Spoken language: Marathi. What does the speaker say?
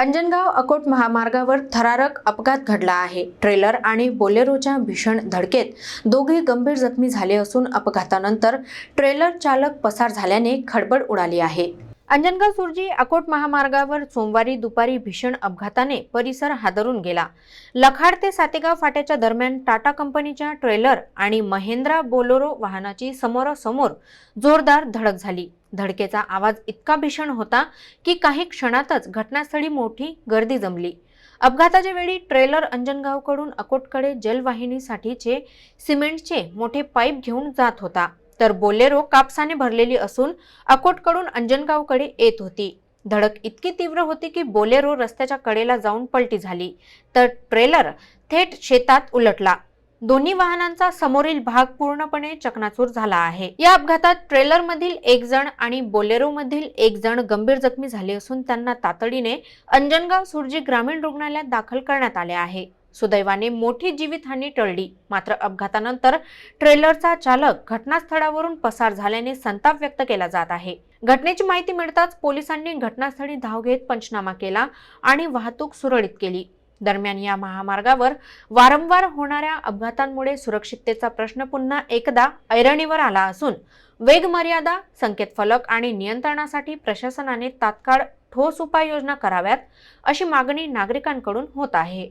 अंजनगाव अकोट महामार्गावर थरारक अपघात घडला आहे. ट्रेलर आणि बोलेरोच्या भीषण धडकेत दोघे गंभीर जखमी झाले असून अपघातानंतर ट्रेलर चालक पसार झाल्याने खडबड उडाली आहे. अंजनगाव सुरजी अकोट महामार्गावर सोमवारी दुपारी भीषण अपघाताने परिसर हादरून गेला. लखाड ते सातेगाव फाट्याच्या दरम्यान टाटा कंपनीच्या ट्रेलर आणि महेंद्रा बोलोरो वाहनाची समोरासमोर जोरदार धडक झाली. धडकेचा आवाज इतका भीषण होता की काही क्षणातच घटनास्थळी मोठी गर्दी जमली. अपघाताच्या वेळी ट्रेलर अंजनगावकडून अकोटकडे जलवाहिनीसाठीचे सिमेंटचे मोठे पाईप घेऊन जात होता. तर बोलेरो कापसाने भरलेली असून अकोटकडून अंजनगावकडे येत होती. धडक इतकी तीव्र होती की बोलेरो रस्त्याच्या कडेला जाऊन पलटी झाली. तर ट्रेलर थेट शेतात उलटला. दोन्ही वाहनांचा समोरील भाग पूर्णपणे चकनाचूर झाला आहे. या अपघातात ट्रेलर मधील एक जण आणि बोलेरो मधील एक जण गंभीर जखमी झाले असून त्यांना तातडीने अंजनगाव सुरजी ग्रामीण रुग्णालयात दाखल करण्यात आले आहे. सुदैवाने मोठी जीवितहानी टळली. मात्र अपघातानंतर ट्रेलरचा चालक घटनास्थळावरून पसार झाल्याने संताप व्यक्त केला जात आहे. घटनेची माहिती मिळताच पोलिसांनी घटनास्थळी धाव घेत पंचनामा केला आणि वाहतूक सुरळीत केली. दरम्यान या महामार्गावर वारंवार होणाऱ्या अपघातांमुळे सुरक्षिततेचा प्रश्न पुन्हा एकदा ऐरणीवर आला असून वेग मर्यादा संकेत फलक आणि नियंत्रणासाठी प्रशासनाने तात्काळ ठोस उपाययोजना कराव्यात अशी मागणी नागरिकांकडून होत आहे.